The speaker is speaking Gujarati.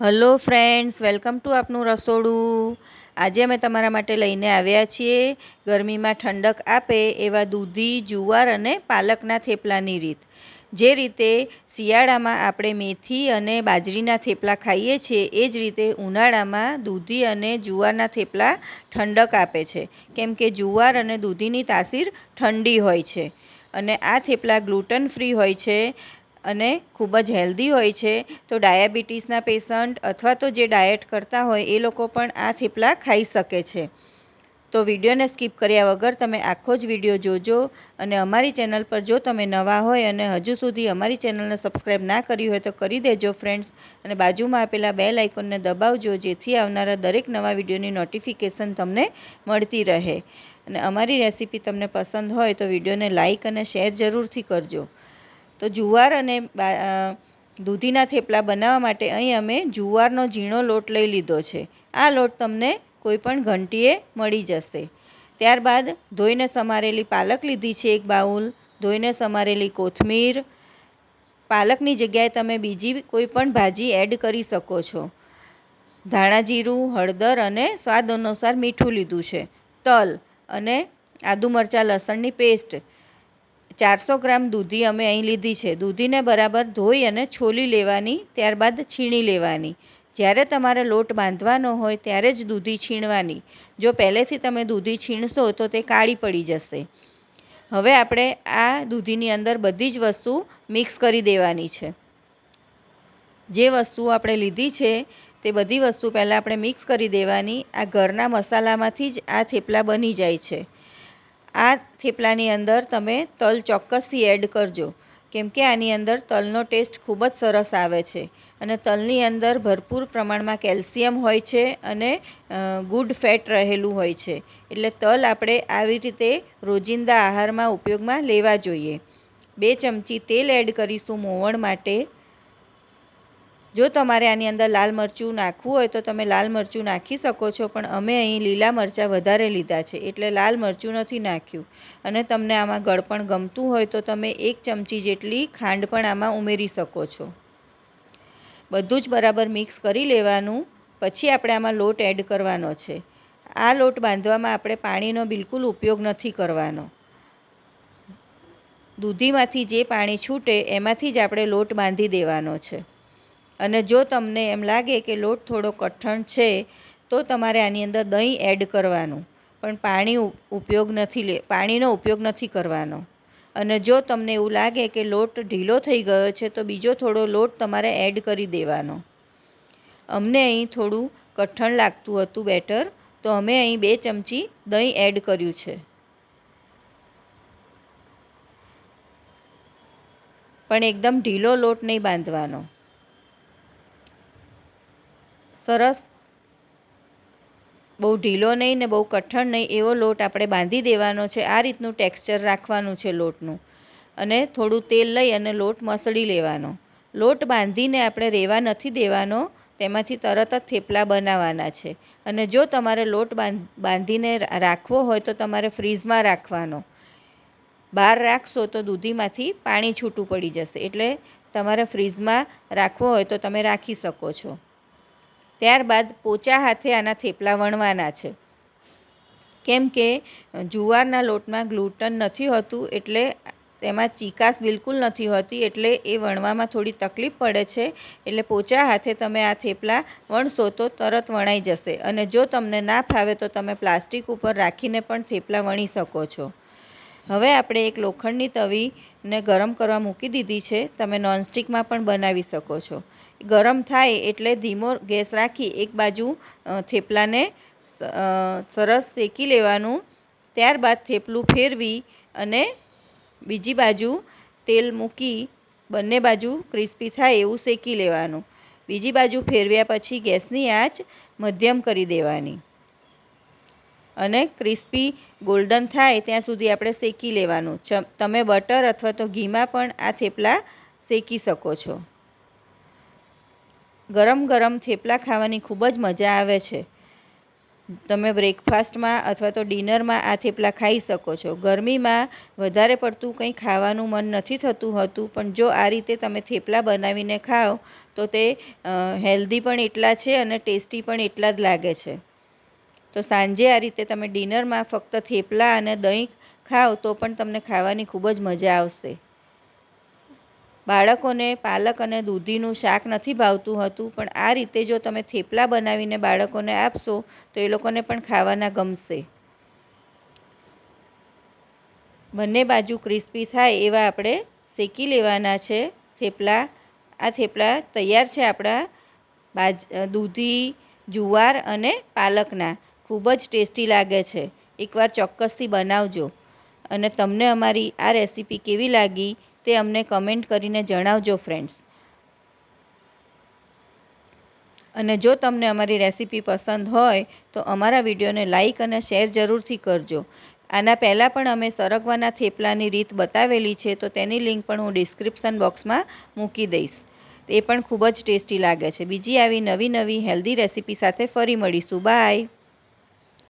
હલો ફ્રેન્ડ્સ, વેલકમ ટુ આપનું રસોડું. આજે અમે તમારા માટે લઈને આવ્યા છીએ ગરમીમાં ઠંડક આપે એવા દૂધી, જુવાર અને પાલકના થેપલાની રીત. જે રીતે શિયાળામાં આપણે મેથી અને બાજરીના થેપલા ખાઈએ છીએ, એ જ રીતે ઉનાળામાં દૂધી અને જુવારના થેપલા ઠંડક આપે છે. કેમ કે જુવાર અને દૂધીની તાસીર ઠંડી હોય છે અને આ થેપલા ગ્લુટન ફ્રી હોય છે. અને ખૂબ જ હેલ્ધી હોય છે, તો ડાયાબિટીસના પેશન્ટ અથવા તો જે ડાયટ કરતા હોય એ લોકો પણ આ થેપલા ખાઈ શકે છે. તો વિડીયોને સ્કીપ કર્યા વગર તમે આખો જ વીડિયો જોજો અને અમારી ચેનલ પર જો તમે નવા હોય અને હજુ સુધી અમારી ચેનલને સબસ્ક્રાઈબ ના કરી હોય તો કરી દેજો ફ્રેન્ડ્સ અને બાજુમાં આપેલા બેલ આઇકોનને દબાવજો જેથી આવનારા દરેક નવા વિડીયોની નોટિફિકેશન તમને મળતી રહે. અને અમારી રેસીપી તમને પસંદ હોય તો વિડીયોને લાઇક અને શેર જરૂરથી કરજો. તો જુવાર અને દૂધીના થેપલા બનાવવા માટે અહીં અમે જુવારનો ઝીણો લોટ લઈ લીધો છે. આ લોટ તમને કોઈપણ ઘંટીએ મળી જશે. ત્યારબાદ ધોઈને સમારેલી પાલક લીધી છે એક બાઉલ, ધોઈને સમારેલી કોથમીર. પાલકની જગ્યાએ તમે બીજી કોઈ પણ ભાજી એડ કરી શકો છો. ધાણા જીરું, હળદર અને સ્વાદ અનુસાર મીઠું લીધું છે. તલ અને આદુ મરચાં, લસણની પેસ્ટ ચારસો ગ્રામ દૂધી અમે અહીં લીધી છે. દૂધીને બરાબર ધોઈ અને છોલી લેવાની, ત્યારબાદ છીણી લેવાની. જ્યારે તમારે લોટ બાંધવાનો હોય ત્યારે જ દૂધી છીણવાની. જો પહેલેથી તમે દૂધી છીણશો તો તે કાળી પડી જશે. હવે આપણે આ દૂધીની અંદર બધી જ વસ્તુ મિક્સ કરી દેવાની છે. જે વસ્તુ આપણે લીધી છે તે બધી વસ્તુ પહેલાં આપણે મિક્સ કરી દેવાની. આ ઘરના મસાલામાંથી જ આ થેપલા બની જાય છે. આ થેપલાની અંદર તમે તલ ચોક્કસથી એડ કરજો. કેમ કે આની અંદર તલનો ટેસ્ટ ખૂબ જ સરસ આવે છે. અને તલની અંદર ભરપૂર પ્રમાણમાં કેલ્શિયમ હોય છે અને ગુડ ફેટ રહેલું હોય છે. એટલે તલ આપણે આવી રીતે રોજિંદા આહારમાં ઉપયોગમાં લેવા જોઈએ. બે ચમચી તેલ એડ કરીશું મોવણ માટે. જો તમારે આની અંદર લાલ મરચું નાખવું હોય તો તમે લાલ મરચું નાખી શકો છો, પણ અમે અહીં લીલા મરચાં વધારે લીધા છે, એટલે લાલ મરચું નથી નાખ્યું. અને તમને આમાં ગળપણ ગમતું હોય તો તમે એક ચમચી જેટલી ખાંડ પણ આમાં ઉમેરી શકો છો. બધું જ બરાબર મિક્સ કરી લેવાનું, પછી આપણે આમાં લોટ એડ કરવાનો છે. આ લોટ બાંધવામાં આપણે પાણીનો બિલકુલ ઉપયોગ નથી કરવાનો. દૂધીમાંથી જે પાણી છૂટે એમાંથી જ આપણે લોટ બાંધી દેવાનો છે. અને જો તમને એમ લાગે કે લોટ થોડો કઠણ છે, તો તમારે આની અંદર દહીં એડ કરવાનું. પણ પાણી ઉપયોગ નથી લે, પાણીનો ઉપયોગ નથી કરવાનો. અને જો તમને એવું લાગે કે લોટ ઢીલો થઈ ગયો છે, તો બીજો થોડો લોટ તમારે એડ કરી દેવાનો. અમને અહીં થોડું કઠણ લાગતું હતું બેટર, તો અમે અહીં બે ચમચી દહીં એડ કર્યું છે. પણ એકદમ ઢીલો લોટ નહીં બાંધવાનો. સરસ. બહુ ઢીલો નહીં ને બહુ કઠણ નહીં, એવો લોટ આપણે બાંધી દેવાનો છે. આ રીતનું ટેક્સચર રાખવાનું છે લોટનું. અને થોડું તેલ લઈ અને લોટ મસળી લેવાનો. લોટ બાંધીને આપણે રેવા નથી દેવાનો, તેમાંથી તરત જ થેપલા બનાવવાના છે. અને જો તમારે લોટ બાંધીને રાખવો હોય તો તમારે ફ્રીઝમાં રાખવાનો. બહાર રાખશો તો દૂધીમાંથી પાણી છૂટું પડી જશે. એટલે તમારે ફ્રીઝમાં રાખવો હોય તો તમે રાખી શકો છો. ત્યારબાદ પોચા હાથે આના થેપલા વણવાના છે. કેમ કે, જુવારના લોટમાં ગ્લુટન નથી હોતું એટલે તેમાં ચીકાસ બિલકુલ નથી હોતી એટલે એ વણવામાં થોડી તકલીફ પડે છે, એટલે પોચા હાથે તમે આ થેપલા વણશો તો તરત વણાઈ જશે અને જો તમને ના ફાવે તો તમે પ્લાસ્ટિક ઉપર રાખીને પણ થેપલા વણી શકો છો. હવે આપણે એક લોખંડની તવીને ગરમ કરવા મૂકી દીધી છે. તમે નોનસ્ટિકમાં પણ બનાવી શકો છો. ગરમ થાય એટલે ધીમો ગેસ રાખી એક બાજુ થેપલાને સરસ શેકી લેવાનું. ત્યારબાદ થેપલું ફેરવી અને બીજી બાજુ તેલ મૂકી બંને બાજુ ક્રિસ્પી થાય એવું શેકી લેવાનું. બીજી બાજુ ફેરવ્યા પછી ગેસની આંચ મધ્યમ કરી દેવાની. અને ક્રિસ્પી ગોલ્ડન થાય ત્યાં સુધી આપણે શેકી લેવાનું. તમે બટર અથવા તો ઘીમાં પણ આ થેપલા શેકી શકો છો. ગરમ ગરમ થેપલા ખાવાની ખૂબ જ મજા આવે છે. તમે બ્રેકફાસ્ટમાં અથવા તો ડિનરમાં આ થેપલા ખાઈ શકો છો. ગરમીમાં વધારે પડતું કંઈ ખાવાનું મન નથી થતું હતું, પણ જો આ રીતે તમે થેપલા બનાવીને ખાઓ, તો તે હેલ્ધી પણ એટલા છે અને ટેસ્ટી પણ એટલા જ લાગે છે. તો સાંજે આ રીતે તમે ડિનરમાં ફક્ત થેપલા અને દહીં ખાઓ તો પણ તમને ખાવાની ખૂબ જ મજા આવશે. બાળકોને પાલક અને દૂધીનું શાક નથી ભાવતું હતું, પણ આ રીતે જો તમે થેપલા બનાવીને બાળકોને આપશો, તો એ લોકોને પણ ખાવાના ગમશે. બંને બાજુ ક્રિસ્પી થાય એવા આપણે શેકી લેવાના છે થેપલા. આ થેપલા તૈયાર છે આપણા બાજ, દૂધી, જુવાર અને પાલકના. ખૂબ જ ટેસ્ટી લાગે છે. એકવાર ચોક્કસથી બનાવજો. અને તમને અમારી આ રેસીપી કેવી લાગી તે અમને કમેન્ટ કરીને જણાવજો ફ્રેન્ડ્સ અને જો તમને અમારી રેસીપી પસંદ હોય, તો અમારા વિડીયોને લાઇક અને શેર જરૂરથી કરજો. આના પહેલાં પણ અમે સરગવાના થેપલાની રીત બતાવેલી છે, તો તેની લિંક પણ હું ડિસ્ક્રિપ્શન બોક્સમાં મૂકી દઈશ. એ પણ ખૂબ જ ટેસ્ટી લાગે છે. બીજી આવી નવી નવી હેલ્ધી રેસીપી સાથે ફરી મળીશું. બાય.